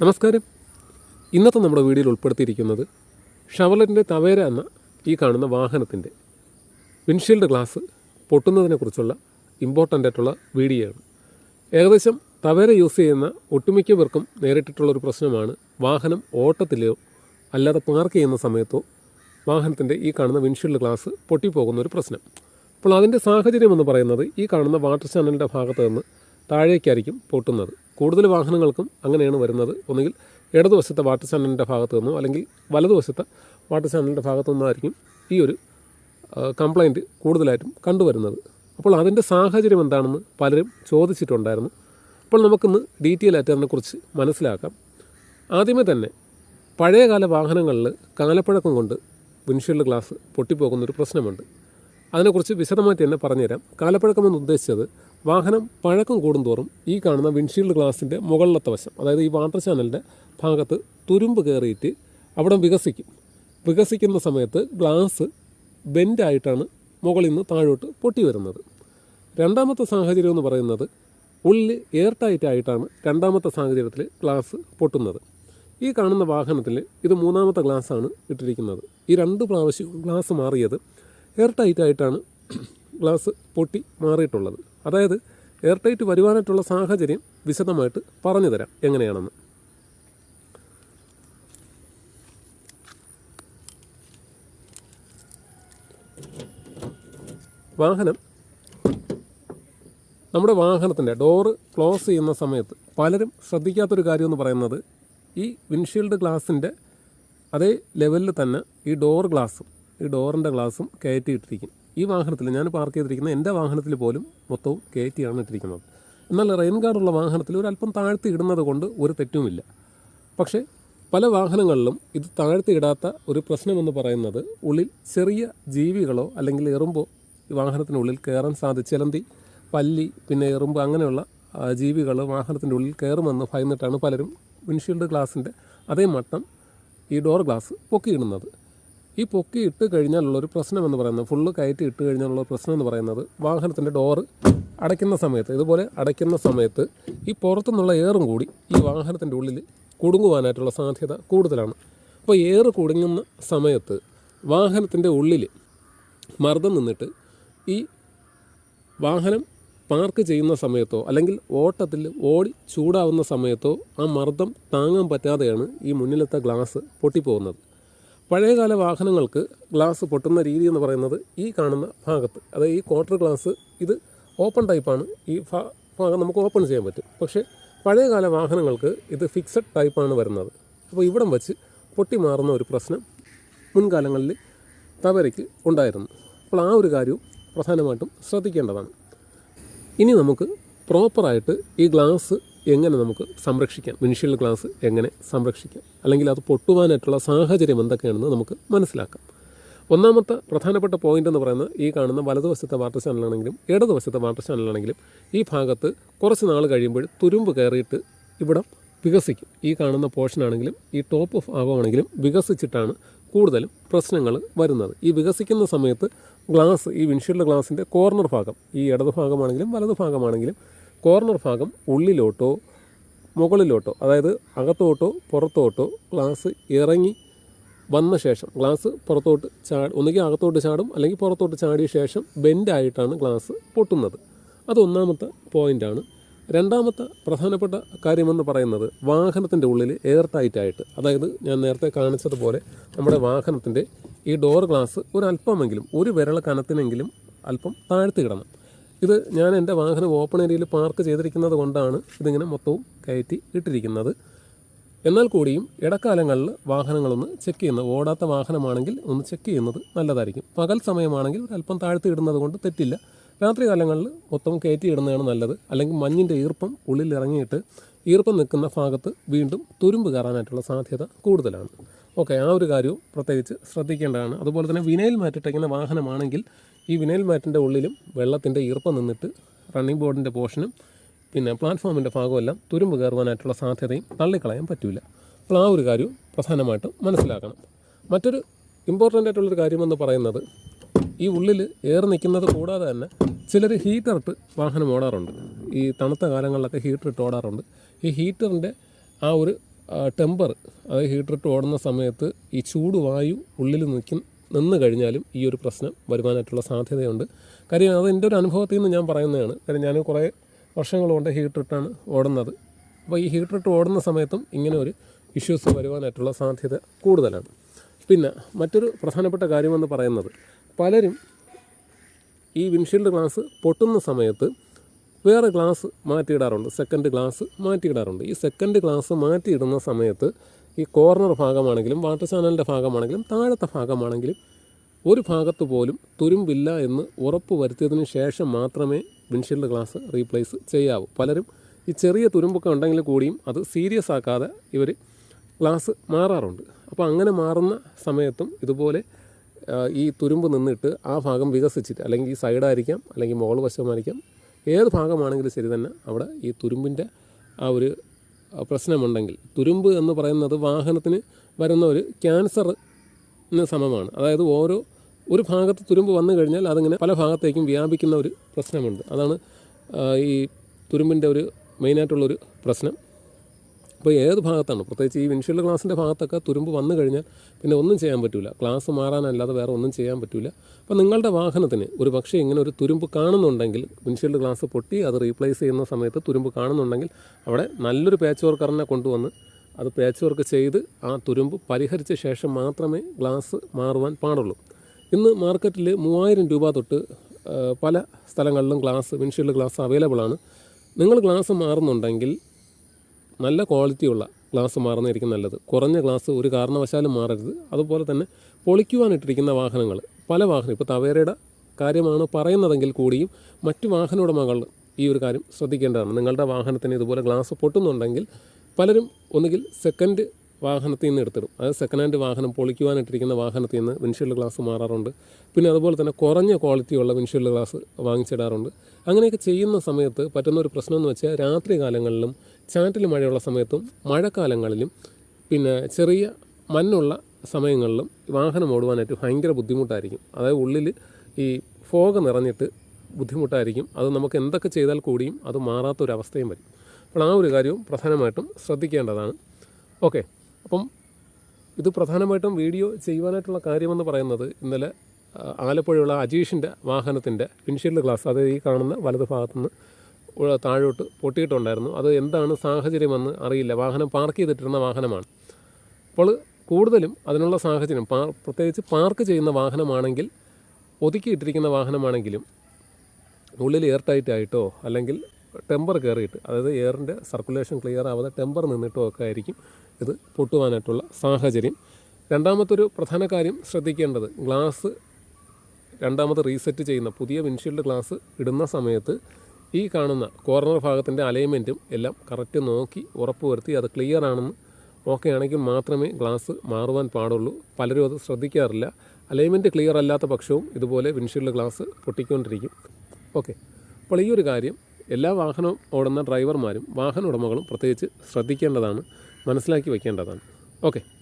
നമസ്കാരം. ഇന്നത്തെ നമ്മുടെ വീഡിയോയിൽ ഉൾപ്പെടുത്തിയിരിക്കുന്നത് ഷവലറ്റിന്റെ തവേര എന്ന ഈ കാണുന്ന വാഹനത്തിന്റെ വിൻഷീൽഡ് ഗ്ലാസ് പൊട്ടുന്നതിനെക്കുറിച്ചുള്ള ഇമ്പോർട്ടന്റ് ആയിട്ടുള്ള വീഡിയോയാണ് ഏകദേശം തവേര യൂസ് ചെയ്യുന്ന ഒട്ടുമിക്കവർക്കും നേരിട്ടിട്ടുള്ള ഒരു പ്രശ്നമാണ് വാഹനം ഓട്ടത്തിലോ അല്ലാതെ പാർക്ക് ചെയ്യുന്ന സമയത്തോ വാഹനത്തിന്റെ ഈ കാണുന്ന വിൻഷീൽഡ് ഗ്ലാസ് പൊട്ടിപ്പോകുന്ന ഒരു പ്രശ്നം. അപ്പോൾ അതിന്റെ സാഹചര്യം എന്ന് പറയുന്നത് ഈ കാണുന്ന വാട്ടർ ചാനലിന്റെ ഭാഗത്ത് നിന്ന് താഴേക്കായിരിക്കും പൊട്ടുന്നത്. കൂടുതൽ വാഹനങ്ങൾക്കും അങ്ങനെയാണ് വരുന്നത്. ഒന്നുകിൽ ഇടതുവശത്തെ വാട്ടർ ചാനലിന്റെ ഭാഗത്തു നിന്നോ അല്ലെങ്കിൽ വലതുവശത്തെ വാട്ടർ ചാനലിന്റെ ഭാഗത്തു നിന്നായിരിക്കും ഈ ഒരു കംപ്ലൈന്റ് കൂടുതലായിട്ടും കണ്ടുവരുന്നത്. അപ്പോൾ അതിന്റെ സാഹചര്യം എന്താണെന്ന് പലരും ചോദിച്ചിട്ടുണ്ടായിരുന്നു. അപ്പോൾ നമുക്കിന്ന് ഡീറ്റെയിൽ ആയിട്ട് അതിനെക്കുറിച്ച് മനസ്സിലാക്കാം. ആദ്യമേ തന്നെ പഴയകാല വാഹനങ്ങളിൽ കാലപ്പഴക്കം കൊണ്ട് വിൻഷീൽഡ് ഗ്ലാസ് പൊട്ടിപ്പോകുന്നൊരു പ്രശ്നമുണ്ട്. അതിനെക്കുറിച്ച് വിശദമായിട്ട് തന്നെ പറഞ്ഞുതരാം. കാലപ്പഴക്കം എന്ന് ഉദ്ദേശിച്ചത് വാഹനം പഴക്കം കൂടുന്തോറും ഈ കാണുന്ന വിൻഷീൽഡ് ഗ്ലാസിന്റെ മുകളിലത്തെ വശം അതായത് ഈ വാട്ടർ ചാനലിന്റെ ഭാഗത്ത് തുരുമ്പ് കയറിയിട്ട് അവിടെ വികസിക്കും. വികസിക്കുന്ന സമയത്ത് ഗ്ലാസ് ബെൻഡായിട്ടാണ് മുകളിൽ നിന്ന് താഴോട്ട് പൊട്ടി വരുന്നത്. രണ്ടാമത്തെ സാഹചര്യം എന്ന് പറയുന്നത് ഉള്ളിൽ എയർ ടൈറ്റ് ആയിട്ടാണ് രണ്ടാമത്തെ സാഹചര്യത്തിൽ ഗ്ലാസ് പൊട്ടുന്നത്. ഈ കാണുന്ന വാഹനത്തിൽ ഇത് മൂന്നാമത്തെ ഗ്ലാസ്സാണ് ഇട്ടിരിക്കുന്നത്. ഈ രണ്ട് പ്രാവശ്യവും ഗ്ലാസ് മാറിയത് എയർ ടൈറ്റ് ആയിട്ടാണ് ഗ്ലാസ് പൊട്ടി മാറിയിട്ടുള്ളത്. അതായത് എയർ ടൈറ്റ് വരുവാനായിട്ടുള്ള സാഹചര്യം വിശദമായിട്ട് പറഞ്ഞു തരാം എങ്ങനെയാണെന്ന്. വാഹനം. നമ്മുടെ വാഹനത്തിന്റെ ഡോറ് ക്ലോസ് ചെയ്യുന്ന സമയത്ത് പലരും ശ്രദ്ധിക്കാത്തൊരു കാര്യം എന്ന് പറയുന്നത് ഈ വിൻഷീൽഡ് ഗ്ലാസിന്റെ അതേ ലെവലിൽ തന്നെ ഈ ഡോർ ഗ്ലാസും ഈ ഡോറിന്റെ ഗ്ലാസും കയറ്റിയിട്ടിരിക്കും. ഈ വാഹനത്തിൽ ഞാൻ പാർക്ക് ചെയ്തിരിക്കുന്ന എന്റെ വാഹനത്തിൽ പോലും മൊത്തവും കയറ്റിയാണ് ഇട്ടിരിക്കുന്നത്. എന്നാൽ റെയിൻ ഗാർഡുള്ള വാഹനത്തിൽ ഒരു അല്പം താഴ്ത്തി ഇടുന്നത് കൊണ്ട് ഒരു തെറ്റുമില്ല. പക്ഷേ പല വാഹനങ്ങളിലും ഇത് താഴ്ത്തി ഇടാത്ത ഒരു പ്രശ്നമെന്ന് പറയുന്നത് ഉള്ളിൽ ചെറിയ ജീവികളോ അല്ലെങ്കിൽ എറുമ്പോ ഈ വാഹനത്തിനുള്ളിൽ കയറാൻ സാധിച്ചു ചിലന്തി പല്ലി പിന്നെ എറുമ്പ് അങ്ങനെയുള്ള ജീവികൾ വാഹനത്തിന്റെ ഉള്ളിൽ കയറുമെന്ന് ഭയന്നിട്ടാണ് പലരും വിൻഷീൽഡ് ഗ്ലാസിന്റെ അതേ മട്ടം ഈ ഡോർ ഗ്ലാസ് പൊക്കിയിടുന്നത്. ഈ പൊക്കി ഇട്ട് കഴിഞ്ഞാലുള്ള ഒരു പ്രശ്നം എന്ന് പറയുന്നത് ഫുള്ള് കയറ്റി ഇട്ട് കഴിഞ്ഞാലുള്ള പ്രശ്നം എന്ന് പറയുന്നത് വാഹനത്തിന്റെ ഡോറ് അടയ്ക്കുന്ന സമയത്ത് ഇതുപോലെ അടയ്ക്കുന്ന സമയത്ത് ഈ പുറത്തുനിന്നുള്ള എയറും കൂടി ഈ വാഹനത്തിന്റെ ഉള്ളിൽ കുടുങ്ങുവാനായിട്ടുള്ള സാധ്യത കൂടുതലാണ്. അപ്പോൾ എയർ കുടുങ്ങുന്ന സമയത്ത് വാഹനത്തിന്റെ ഉള്ളിൽ മർദ്ദം നിന്നിട്ട് ഈ വാഹനം പാർക്ക് ചെയ്യുന്ന സമയത്തോ അല്ലെങ്കിൽ ഓട്ടത്തിൽ ഓടി ചൂടാവുന്ന സമയത്തോ ആ മർദ്ദം താങ്ങാൻ പറ്റാതെയാണ് ഈ മുന്നിലത്തെ ഗ്ലാസ് പൊട്ടിപ്പോകുന്നത്. പഴയകാല വാഹനങ്ങൾക്ക് ഗ്ലാസ് പൊട്ടുന്ന രീതി എന്ന് പറയുന്നത് ഈ കാണുന്ന ഭാഗത്ത് അതായത് ഈ ക്വാർട്ടർ ഗ്ലാസ് ഇത് ഓപ്പൺ ടൈപ്പാണ് ഈ ഭാഗം നമുക്ക് ഓപ്പൺ ചെയ്യാൻ പറ്റും. പക്ഷേ പഴയകാല വാഹനങ്ങൾക്ക് ഇത് ഫിക്സഡ് ടൈപ്പാണ് വരുന്നത്. അപ്പോൾ ഇവിടം വച്ച് പൊട്ടി മാറുന്ന ഒരു പ്രശ്നം മുൻകാലങ്ങളിൽ തവരയ്ക്ക് ഉണ്ടായിരുന്നു. അപ്പോൾ ആ ഒരു കാര്യവും പ്രധാനമായിട്ടും ശ്രദ്ധിക്കേണ്ടതാണ്. ഇനി നമുക്ക് പ്രോപ്പറായിട്ട് ഈ ഗ്ലാസ് എങ്ങനെ നമുക്ക് സംരക്ഷിക്കാം? വിൻഷീൽഡ് ഗ്ലാസ് എങ്ങനെ സംരക്ഷിക്കാം? അല്ലെങ്കിൽ അത് പൊട്ടുവാനായിട്ടുള്ള സാഹചര്യം എന്തൊക്കെയാണെന്ന് നമുക്ക് മനസ്സിലാക്കാം. ഒന്നാമത്തെ പ്രധാനപ്പെട്ട പോയിന്റ് എന്ന് പറയുന്നത് ഈ കാണുന്ന വലതുവശത്തെ വാട്ടർ ചാനലാണെങ്കിലും ഇടതുവശത്തെ വാട്ടർ ചാനലാണെങ്കിലും ഈ ഭാഗത്ത് കുറച്ച് നാൾ കഴിയുമ്പോൾ തുരുമ്പ് കയറിയിട്ട് ഇവിടം വികസിക്കും. ഈ കാണുന്ന പോർഷനാണെങ്കിലും ഈ ടോപ്പ് ഓഫ് ഭാഗമാണെങ്കിലും വികസിച്ചിട്ടാണ് കൂടുതലും പ്രശ്നങ്ങൾ വരുന്നത്. ഈ വികസിക്കുന്ന സമയത്ത് ഗ്ലാസ് ഈ വിൻഷീൽഡ് ഗ്ലാസിന്റെ കോർണർ ഭാഗം ഈ ഇടതു ഭാഗമാണെങ്കിലും വലതു ഭാഗമാണെങ്കിലും കോർണർ ഭാഗം ഉള്ളിലോട്ടോ മുകളിലോട്ടോ അതായത് അകത്തോട്ടോ പുറത്തോട്ടോ ഗ്ലാസ് ഇറങ്ങി വന്ന ശേഷം ഗ്ലാസ് പുറത്തോട്ട് ചാ ഒന്നുകിൽ അകത്തോട്ട് ചാടും അല്ലെങ്കിൽ പുറത്തോട്ട് ചാടിയ ശേഷം ബെൻഡായിട്ടാണ് ഗ്ലാസ് പൊട്ടുന്നത്. അത് ഒന്നാമത്തെ പോയിന്റാണ് രണ്ടാമത്തെ പ്രധാനപ്പെട്ട കാര്യമെന്ന് പറയുന്നത് വാഹനത്തിന്റെ ഉള്ളിൽ എയർ ടൈറ്റായിട്ട് അതായത് ഞാൻ നേരത്തെ കാണിച്ചതുപോലെ നമ്മുടെ വാഹനത്തിന്റെ ഈ ഡോർ ഗ്ലാസ് ഒരല്പമെങ്കിലും ഒരു വിരള കനത്തിനെങ്കിലും അല്പം താഴ്ത്തി കിടണം ഇത് ഞാൻ എന്റെ വാഹനം ഓപ്പൺ ഏരിയയിൽ പാർക്ക് ചെയ്തിരിക്കുന്നത് കൊണ്ടാണ് ഇതിങ്ങനെ മൊത്തവും കയറ്റി ഇട്ടിരിക്കുന്നത്. എന്നാൽ കൂടിയും ഇടക്കാലങ്ങളിൽ വാഹനങ്ങളൊന്ന് ചെക്ക് ചെയ്യുന്നത് ഓടാത്ത വാഹനമാണെങ്കിൽ ഒന്ന് ചെക്ക് ചെയ്യുന്നത് നല്ലതായിരിക്കും. പകൽ സമയമാണെങ്കിൽ ഒരല്പം താഴ്ത്തി ഇടുന്നത് കൊണ്ട് തെറ്റില്ല. രാത്രി കാലങ്ങളിൽ മൊത്തം കയറ്റി ഇടുന്നതാണ് നല്ലത്. അല്ലെങ്കിൽ മഞ്ഞിന്റെ ഈർപ്പം ഉള്ളിൽ ഇറങ്ങിയിട്ട് ഈർപ്പം നിൽക്കുന്ന ഭാഗത്ത് വീണ്ടും തുരുമ്പ് കയറാനായിട്ടുള്ള സാധ്യത കൂടുതലാണ്. ഓക്കെ ആ ഒരു കാര്യവും പ്രത്യേകിച്ച് ശ്രദ്ധിക്കേണ്ടതാണ്. അതുപോലെ തന്നെ വിനയിൽ മാറ്റിട്ടിങ്ങനെ വാഹനമാണെങ്കിൽ ഈ വിനയിൽ മാറ്റിന്റെ ഉള്ളിലും വെള്ളത്തിന്റെ ഈർപ്പം നിന്നിട്ട് റണ്ണിംഗ് ബോർഡിന്റെ പോർഷനും പിന്നെ പ്ലാറ്റ്ഫോമിന്റെ ഭാഗമെല്ലാം തുരുമ്പ് കയറുവാനായിട്ടുള്ള സാധ്യതയും തള്ളിക്കളയാൻ പറ്റില്ല അപ്പോൾ ആ ഒരു കാര്യവും പ്രധാനമായിട്ടും മനസ്സിലാക്കണം. മറ്റൊരു ഇമ്പോർട്ടന്റ് ആയിട്ടുള്ളൊരു കാര്യമെന്ന് പറയുന്നത് ഈ ഉള്ളിൽ എയർ നിൽക്കുന്നത് കൂടാതെ തന്നെ ചിലർ ഹീറ്റർ ഇട്ട് വാഹനം ഓടാറുണ്ട്. ഈ തണുത്ത കാലങ്ങളിലൊക്കെ ഹീറ്റർ ഇട്ട് ഓടാറുണ്ട്. ഈ ഹീറ്ററിന്റെ ആ ഒരു ടെമ്പർ അതായത് ഹീറ്റർ ഇട്ട് ഓടുന്ന സമയത്ത് ഈ ചൂട് വായു ഉള്ളിൽ നിൽക്കും നിന്ന് കഴിഞ്ഞാലും ഈ ഒരു പ്രശ്നം വരുവാനായിട്ടുള്ള സാധ്യതയുണ്ട്. കാര്യം അത് എന്റെ ഒരു അനുഭവത്തിൽ നിന്ന് ഞാൻ പറയുന്നതാണ്. കാര്യം ഞാൻ കുറേ വർഷങ്ങൾ കൊണ്ട് ഹീറ്റർ ഇട്ടാണ് ഓടുന്നത്. അപ്പോൾ ഈ ഹീറ്റർ ഇട്ട് ഓടുന്ന സമയത്തും ഇങ്ങനെ ഒരു ഇഷ്യൂസ് വരുവാനായിട്ടുള്ള സാധ്യത കൂടുതലാണ്. പിന്നെ മറ്റൊരു പ്രധാനപ്പെട്ട കാര്യമെന്ന് പറയുന്നത് പലരും ഈ വിൻഷീൽഡ് ഗ്ലാസ് പൊട്ടുന്ന സമയത്ത് വേറെ ഗ്ലാസ് മാറ്റിയിടാറുണ്ട് സെക്കൻഡ് ഗ്ലാസ് മാറ്റിയിടാറുണ്ട്. ഈ സെക്കൻഡ് ഗ്ലാസ് മാറ്റിയിടുന്ന സമയത്ത് ഈ കോർണർ ഭാഗമാണെങ്കിലും വാട്ടർ ചാനലിന്റെ ഭാഗമാണെങ്കിലും താഴത്തെ ഭാഗമാണെങ്കിലും ഒരു ഭാഗത്ത് പോലും തുരുമ്പില്ല എന്ന് ഉറപ്പ് വരുത്തിയതിന് ശേഷം മാത്രമേ വിൻഷീൽഡ് ഗ്ലാസ് റീപ്ലേസ് ചെയ്യാവൂ. പലരും ഈ ചെറിയ തുരുമ്പൊക്കെ ഉണ്ടെങ്കിൽ കൂടിയും അത് സീരിയസ് ആക്കാതെ ഇവർ ഗ്ലാസ് മാറാറുണ്ട്. അപ്പോൾ അങ്ങനെ മാറുന്ന സമയത്തും ഇതുപോലെ ഈ തുരുമ്പ് നിന്നിട്ട് ആ ഭാഗം വികസിച്ചിട്ട് അല്ലെങ്കിൽ ഈ സൈഡായിരിക്കാം അല്ലെങ്കിൽ മോൾ വശമായിരിക്കാം ഏത് ഭാഗമാണെങ്കിലും ശരി തന്നെ അവിടെ ഈ തുരുമ്പിന്റെ ആ ഒരു പ്രശ്നമുണ്ടെങ്കിൽ. തുരുമ്പ് എന്ന് പറയുന്നത് വാഹനത്തിന് വരുന്ന ഒരു ക്യാൻസറിന് സമമാണ്. അതായത് ഓരോ ഒരു ഭാഗത്ത് തുരുമ്പ് വന്നു കഴിഞ്ഞാൽ അതിങ്ങനെ പല ഭാഗത്തേക്കും വ്യാപിക്കുന്ന ഒരു പ്രശ്നമുണ്ട്. അതാണ് ഈ തുരുമ്പിന്റെ ഒരു മെയിനായിട്ടുള്ളൊരു പ്രശ്നം. അപ്പോൾ ഏത് ഭാഗത്താണ്? പ്രത്യേകിച്ച് ഈ വിൻഷീൽഡ് ഗ്ലാസിന്റെ ഭാഗത്തൊക്കെ തുരുമ്പ് വന്നു കഴിഞ്ഞാൽ പിന്നെ ഒന്നും ചെയ്യാൻ പറ്റില്ല ഗ്ലാസ് മാറാനല്ലാതെ വേറെ ഒന്നും ചെയ്യാൻ പറ്റില്ല അപ്പോൾ നിങ്ങളുടെ വാഹനത്തിന് ഒരു പക്ഷേ ഇങ്ങനെ ഒരു തുരുമ്പ് കാണുന്നുണ്ടെങ്കിൽ വിൻഷീൽഡ് ഗ്ലാസ് പൊട്ടി അത് റീപ്ലേസ് ചെയ്യുന്ന സമയത്ത് തുരുമ്പ് കാണുന്നുണ്ടെങ്കിൽ അവിടെ നല്ലൊരു പാച്ച് വർക്കറിനെ കൊണ്ടുവന്ന് അത് പാച്ച് വർക്ക് ചെയ്ത് ആ തുരുമ്പ് പരിഹരിച്ച ശേഷം മാത്രമേ ഗ്ലാസ് മാറുവാൻ പാടുള്ളൂ. ഇന്ന് മാർക്കറ്റിൽ മൂവായിരം രൂപ തൊട്ട് പല സ്ഥലങ്ങളിലും ഗ്ലാസ് വിൻഷീൽഡ് ഗ്ലാസ് അവൈലബിൾ ആണ്. നിങ്ങൾ ഗ്ലാസ് മാറുന്നുണ്ടെങ്കിൽ നല്ല ക്വാളിറ്റിയുള്ള ഗ്ലാസ് മാറുന്നതായിരിക്കും നല്ലത്. കുറഞ്ഞ ഗ്ലാസ് ഒരു കാരണവശാലും മാറരുത്. അതുപോലെ തന്നെ പൊളിക്കുവാനിട്ടിരിക്കുന്ന വാഹനങ്ങൾ പല വാഹനം ഇപ്പോൾ തവേരയുടെ കാര്യമാണ് പറയുന്നതെങ്കിൽ കൂടിയും മറ്റ് വാഹന ഉടമകൾ ഈ ഒരു കാര്യം ശ്രദ്ധിക്കേണ്ടതാണ്. നിങ്ങളുടെ വാഹനത്തിന് ഇതുപോലെ ഗ്ലാസ് പൊട്ടുന്നുണ്ടെങ്കിൽ പലരും ഒന്നുകിൽ സെക്കൻഡ് വാഹനത്തിൽ നിന്ന് എടുത്തിടും. അതായത് സെക്കൻഡ് ഹാൻഡ് വാഹനം പൊളിക്കുവാനിട്ടിരിക്കുന്ന വാഹനത്തിൽ നിന്ന് വിൻഷീൽഡ് ഗ്ലാസ് മാറാറുണ്ട്. പിന്നെ അതുപോലെ തന്നെ കുറഞ്ഞ ക്വാളിറ്റിയുള്ള വിൻഷീൽഡ് ഗ്ലാസ് വാങ്ങിച്ചിടാറുണ്ട്. അങ്ങനെയൊക്കെ ചെയ്യുന്ന സമയത്ത് പറ്റുന്ന ഒരു പ്രശ്നം എന്ന് വെച്ചാൽ രാത്രി കാലങ്ങളിലും ചാറ്റിൽ മഴയുള്ള സമയത്തും മഴക്കാലങ്ങളിലും പിന്നെ ചെറിയ മഞ്ഞുള്ള സമയങ്ങളിലും വാഹനം ഓടുവാനായിട്ട് ഭയങ്കര ബുദ്ധിമുട്ടായിരിക്കും. അതായത് ഉള്ളിൽ ഈ ഫോഗ് നിറഞ്ഞിട്ട് ബുദ്ധിമുട്ടായിരിക്കും. അത് നമുക്ക് എന്തൊക്കെ ചെയ്താൽ കൂടിയും അത് മാറാത്തൊരവസ്ഥയും വരും. അപ്പോൾ ആ ഒരു കാര്യവും പ്രധാനമായിട്ടും ശ്രദ്ധിക്കേണ്ടതാണ്. ഓക്കെ. അപ്പം ഇത് പ്രധാനമായിട്ടും വീഡിയോ ചെയ്യുവാനായിട്ടുള്ള കാര്യമെന്ന് പറയുന്നത് ഇന്നലെ ആലപ്പുഴയുള്ള അജീഷിന്റെ വാഹനത്തിന്റെ വിൻഷീൽഡ് ഗ്ലാസ് അതായത് ഈ കാണുന്ന വലത് ഭാഗത്തുനിന്ന് താഴോട്ട് പൊട്ടിയിട്ടുണ്ടായിരുന്നു. അത് എന്താണ് സാഹചര്യമെന്ന് അറിയില്ല. വാഹനം പാർക്ക് ചെയ്തിട്ടിരുന്ന വാഹനമാണ്. അപ്പോൾ കൂടുതലും അതിനുള്ള സാഹചര്യം പാ പ്രത്യേകിച്ച് പാർക്ക് ചെയ്യുന്ന വാഹനമാണെങ്കിൽ ഒതുക്കിയിട്ടിരിക്കുന്ന വാഹനമാണെങ്കിലും ഉള്ളിൽ എയർ ടൈറ്റ് ആയിട്ടോ അല്ലെങ്കിൽ ടെമ്പർ കയറിയിട്ട് അതായത് എയറിന്റെ സർക്കുലേഷൻ ക്ലിയർ ആവാതെ ടെമ്പർ നിന്നിട്ടോ ഒക്കെ ആയിരിക്കും ഇത് പൊട്ടുവാനായിട്ടുള്ള സാഹചര്യം. രണ്ടാമത്തൊരു പ്രധാന കാര്യം ശ്രദ്ധിക്കേണ്ടത് ഗ്ലാസ് രണ്ടാമത് റീസെറ്റ് ചെയ്യുന്ന പുതിയ വിൻഷീൽഡ് ഗ്ലാസ് ഇടുന്ന സമയത്ത് ഈ കാണുന്ന കോർണർ ഭാഗത്തിന്റെ അലൈൻമെന്റും എല്ലാം കറക്റ്റ് നോക്കി ഉറപ്പ് വരുത്തി അത് ക്ലിയർ ആണെന്ന് ഓക്കെ ആണെങ്കിൽ മാത്രമേ ഗ്ലാസ് മാറുവാൻ പാടുള്ളൂ. പലരും അത് ശ്രദ്ധിക്കാറില്ല. അലൈൻമെന്റ് ക്ലിയർ അല്ലാത്ത പക്ഷവും ഇതുപോലെ വിൻഷീൽഡ് ഗ്ലാസ് പൊട്ടിക്കൊണ്ടിരിക്കും. ഓക്കെ അപ്പോൾ ഈ ഒരു കാര്യം എല്ലാ വാഹനവും ഓടുന്ന ഡ്രൈവർമാരും വാഹന ഉടമകളും പ്രത്യേകിച്ച് ശ്രദ്ധിക്കേണ്ടതാണ്. മനസ്സിലാക്കി വയ്ക്കേണ്ടതാണ്. ഓക്കെ